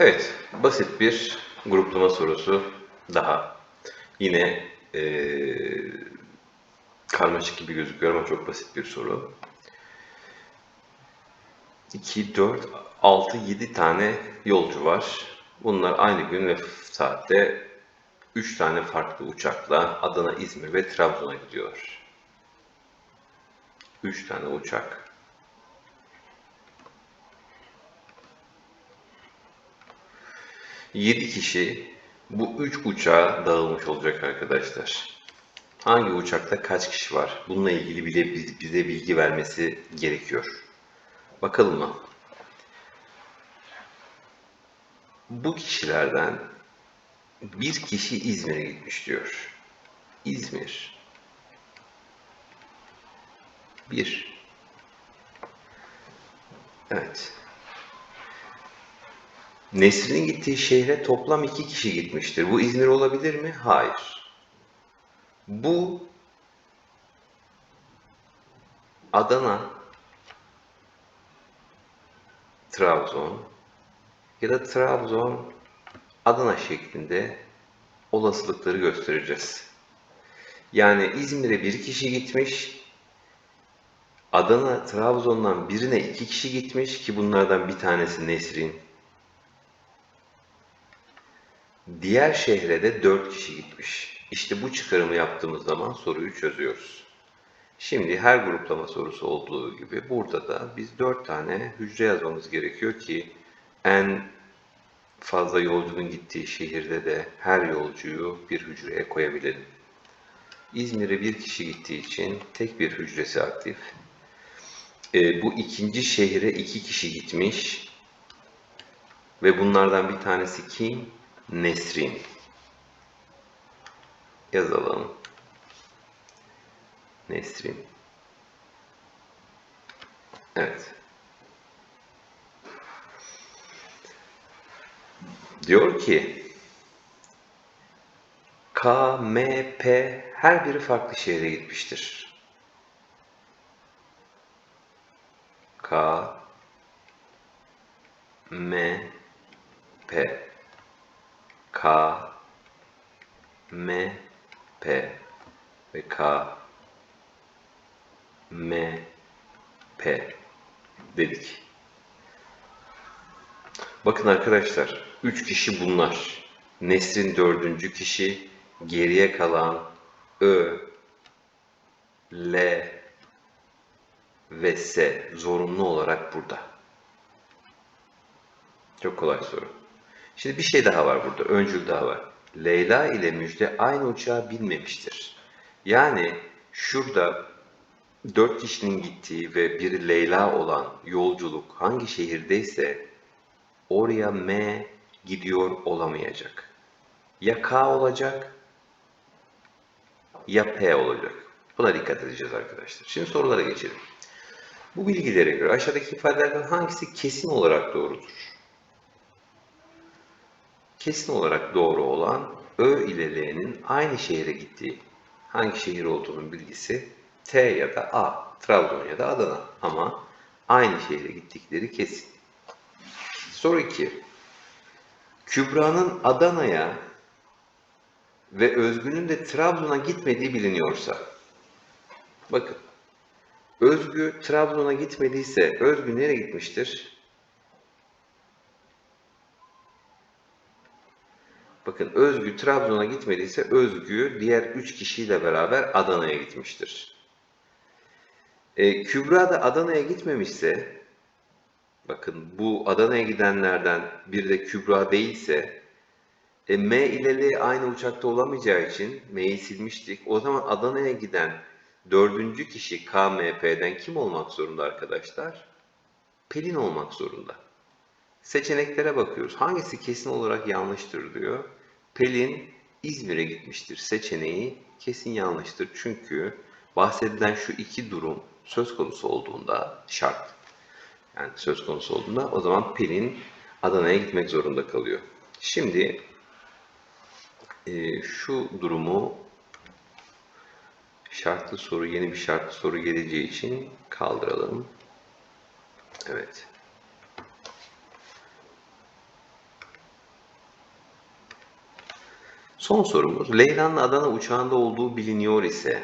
Evet, basit bir gruplama sorusu daha. Yine eee, karmaşık gibi gözüküyor ama çok basit bir soru. 2, 4, 6, 7 tane yolcu var. Bunlar aynı gün ve saatte 3 tane farklı uçakla Adana, İzmir ve Trabzon'a gidiyor. 3 tane uçak. Yedi kişi bu üç uçağa dağılmış olacak arkadaşlar. Hangi uçakta kaç kişi var? Bununla ilgili bile biz- bize bilgi vermesi gerekiyor. Bakalım mı? Bu kişilerden bir kişi İzmir'e gitmiş diyor. İzmir. Bir. Evet. Nesrin'in gittiği şehre toplam iki kişi gitmiştir. Bu İzmir olabilir mi? Hayır. Bu Adana, Trabzon ya da Trabzon, Adana şeklinde olasılıkları göstereceğiz. Yani İzmir'e bir kişi gitmiş, Adana, Trabzon'dan birine iki kişi gitmiş ki bunlardan bir tanesi Nesrin. Diğer şehre de 4 kişi gitmiş. İşte bu çıkarımı yaptığımız zaman soruyu çözüyoruz. Şimdi her gruplama sorusu olduğu gibi burada da biz 4 tane hücre yazmamız gerekiyor ki en fazla yolcunun gittiği şehirde de her yolcuyu bir hücreye koyabilelim. İzmir'e bir kişi gittiği için tek bir hücresi aktif. Ee, bu ikinci şehre iki kişi gitmiş. Ve bunlardan bir tanesi kim? Nesrin. Yazalım. Nesrin. Evet. Diyor ki K, M, P her biri farklı şehre gitmiştir. K, M, P K M P ve K M P dedik. Bakın arkadaşlar, üç kişi bunlar. Nesrin dördüncü kişi, geriye kalan Ö, L ve S zorunlu olarak burada. Çok kolay soru. Şimdi bir şey daha var burada, öncül daha var. Leyla ile Müjde aynı uçağa binmemiştir. Yani şurada dört kişinin gittiği ve biri Leyla olan yolculuk hangi şehirdeyse oraya M gidiyor olamayacak. Ya K olacak ya P olacak. Buna dikkat edeceğiz arkadaşlar. Şimdi sorulara geçelim. Bu bilgilere göre aşağıdaki ifadelerden hangisi kesin olarak doğrudur? Kesin olarak doğru olan Ö ile L'nin aynı şehre gittiği hangi şehir olduğunun bilgisi T ya da A, Trabzon ya da Adana ama aynı şehre gittikleri kesin. Soru 2. Kübra'nın Adana'ya ve Özgün'ün de Trabzon'a gitmediği biliniyorsa bakın Özgü Trabzon'a gitmediyse Özgü nereye gitmiştir? Bakın Özgü Trabzon'a gitmediyse Özgü diğer üç kişiyle beraber Adana'ya gitmiştir. E, Kübra da Adana'ya gitmemişse bakın bu Adana'ya gidenlerden biri de Kübra değilse e, M ile L aynı uçakta olamayacağı için M'yi silmiştik. O zaman Adana'ya giden dördüncü kişi KMP'den kim olmak zorunda arkadaşlar? Pelin olmak zorunda. Seçeneklere bakıyoruz. Hangisi kesin olarak yanlıştır diyor. Pelin İzmir'e gitmiştir. Seçeneği kesin yanlıştır. Çünkü bahsedilen şu iki durum söz konusu olduğunda şart. Yani söz konusu olduğunda o zaman Pelin Adana'ya gitmek zorunda kalıyor. Şimdi e, şu durumu şartlı soru, yeni bir şartlı soru geleceği için kaldıralım. Evet. Son sorumuz. Leyla'nın Adana uçağında olduğu biliniyor ise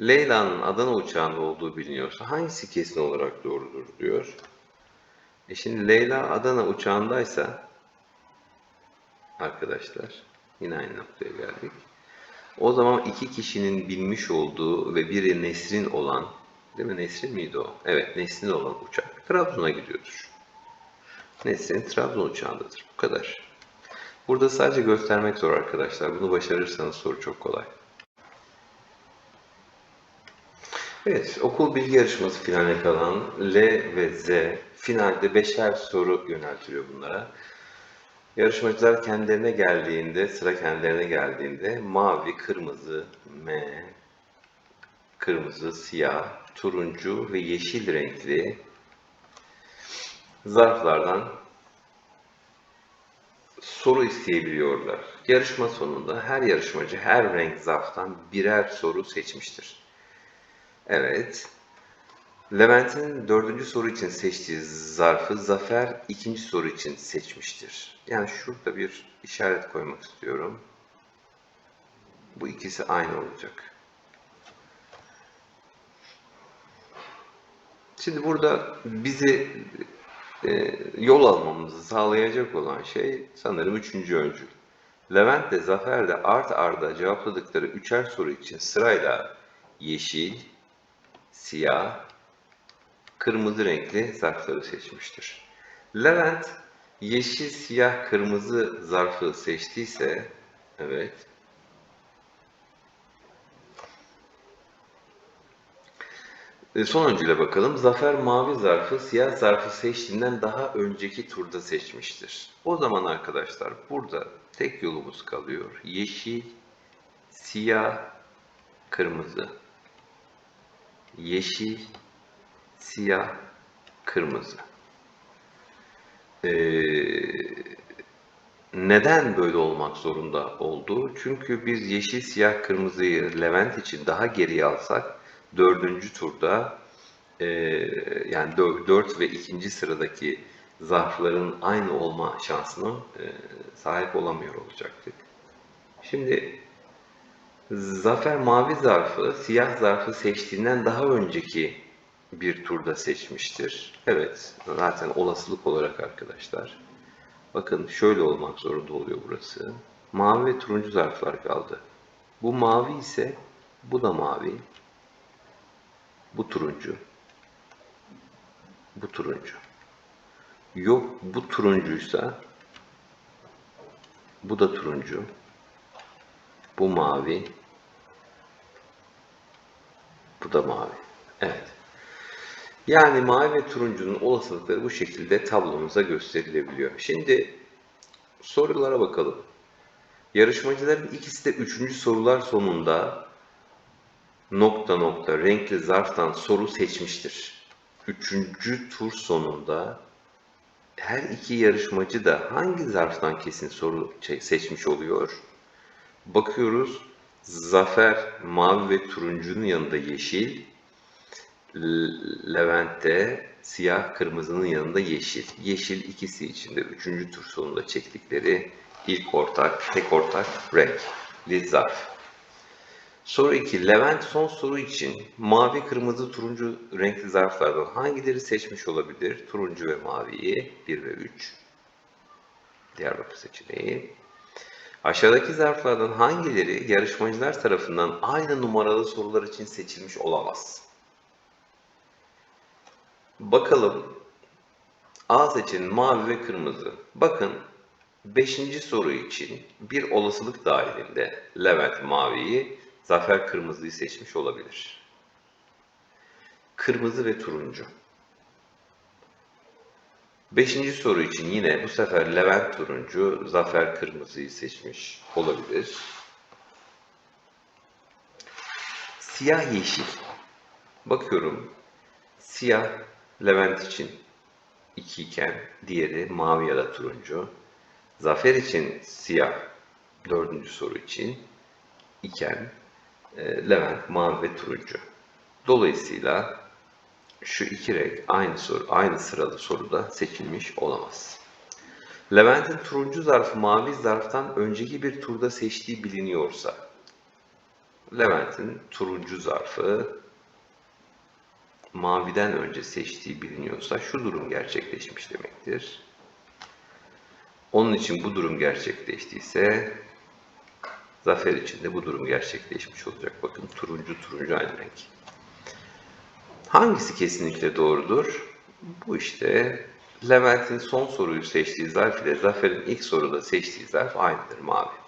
Leyla'nın Adana uçağında olduğu biliniyorsa hangisi kesin olarak doğrudur diyor. E şimdi Leyla Adana uçağındaysa arkadaşlar yine aynı noktaya geldik. O zaman iki kişinin bilmiş olduğu ve biri Nesrin olan değil mi? Nesrin miydi o? Evet Nesrin olan uçak Trabzon'a gidiyordur. Nesrin Trabzon uçağındadır. Bu kadar. Burada sadece göstermek zor arkadaşlar. Bunu başarırsanız soru çok kolay. Evet, okul bilgi yarışması finaline kalan L ve Z finalde beşer soru yöneltiliyor bunlara. Yarışmacılar kendilerine geldiğinde, sıra kendilerine geldiğinde mavi, kırmızı, M, kırmızı, siyah, turuncu ve yeşil renkli zarflardan soru isteyebiliyorlar. Yarışma sonunda her yarışmacı her renk zarftan birer soru seçmiştir. Evet. Levent'in dördüncü soru için seçtiği zarfı Zafer ikinci soru için seçmiştir. Yani şurada bir işaret koymak istiyorum. Bu ikisi aynı olacak. Şimdi burada bizi e, yol almamızı sağlayacak olan şey sanırım üçüncü öncül. Levent de Zafer de art arda cevapladıkları üçer soru için sırayla yeşil, siyah, kırmızı renkli zarfları seçmiştir. Levent yeşil, siyah, kırmızı zarfı seçtiyse, evet, E, Son öncüle bakalım. Zafer mavi zarfı siyah zarfı seçtiğinden daha önceki turda seçmiştir. O zaman arkadaşlar burada tek yolumuz kalıyor. Yeşil, siyah, kırmızı. Yeşil, siyah, kırmızı. Ee, neden böyle olmak zorunda oldu? Çünkü biz yeşil, siyah, kırmızıyı Levent için daha geriye alsak dördüncü turda e, yani dört ve ikinci sıradaki zarfların aynı olma şansına e, sahip olamıyor olacaktık. Şimdi Zafer mavi zarfı, siyah zarfı seçtiğinden daha önceki bir turda seçmiştir. Evet, zaten olasılık olarak arkadaşlar. Bakın şöyle olmak zorunda oluyor burası. Mavi ve turuncu zarflar kaldı. Bu mavi ise bu da mavi. Bu turuncu. Bu turuncu. Yok bu turuncuysa bu da turuncu. Bu mavi. Bu da mavi. Evet. Yani mavi ve turuncunun olasılıkları bu şekilde tablomuza gösterilebiliyor. Şimdi sorulara bakalım. Yarışmacıların ikisi de üçüncü sorular sonunda nokta nokta renkli zarftan soru seçmiştir. Üçüncü tur sonunda her iki yarışmacı da hangi zarftan kesin soru seçmiş oluyor? Bakıyoruz. Zafer mavi ve turuncunun yanında yeşil. Levent'te siyah kırmızının yanında yeşil. Yeşil ikisi içinde üçüncü tur sonunda çektikleri ilk ortak, tek ortak renk. Zarf. Soru 2. Levent son soru için mavi, kırmızı, turuncu renkli zarflardan hangileri seçmiş olabilir? Turuncu ve maviyi 1 ve 3. Diyarbakır seçeneği. Aşağıdaki zarflardan hangileri yarışmacılar tarafından aynı numaralı sorular için seçilmiş olamaz? Bakalım. A seçeneği mavi ve kırmızı. Bakın 5. soru için bir olasılık dahilinde Levent maviyi, Zafer kırmızıyı seçmiş olabilir. Kırmızı ve turuncu. Beşinci soru için yine bu sefer Levent turuncu, Zafer kırmızıyı seçmiş olabilir. Siyah yeşil. Bakıyorum. Siyah Levent için 2 iken diğeri mavi ya da turuncu. Zafer için siyah dördüncü soru için iken Levent mavi ve turuncu. Dolayısıyla şu iki renk aynı soru, aynı sıralı soruda seçilmiş olamaz. Levent'in turuncu zarfı mavi zarftan önceki bir turda seçtiği biliniyorsa, Levent'in turuncu zarfı maviden önce seçtiği biliniyorsa şu durum gerçekleşmiş demektir. Onun için bu durum gerçekleştiyse Zafer için de bu durum gerçekleşmiş olacak. Bakın turuncu turuncu aynı renk. Hangisi kesinlikle doğrudur? Bu işte Levent'in son soruyu seçtiği zarf ile Zafer'in ilk soruda seçtiği zarf aynıdır mavi.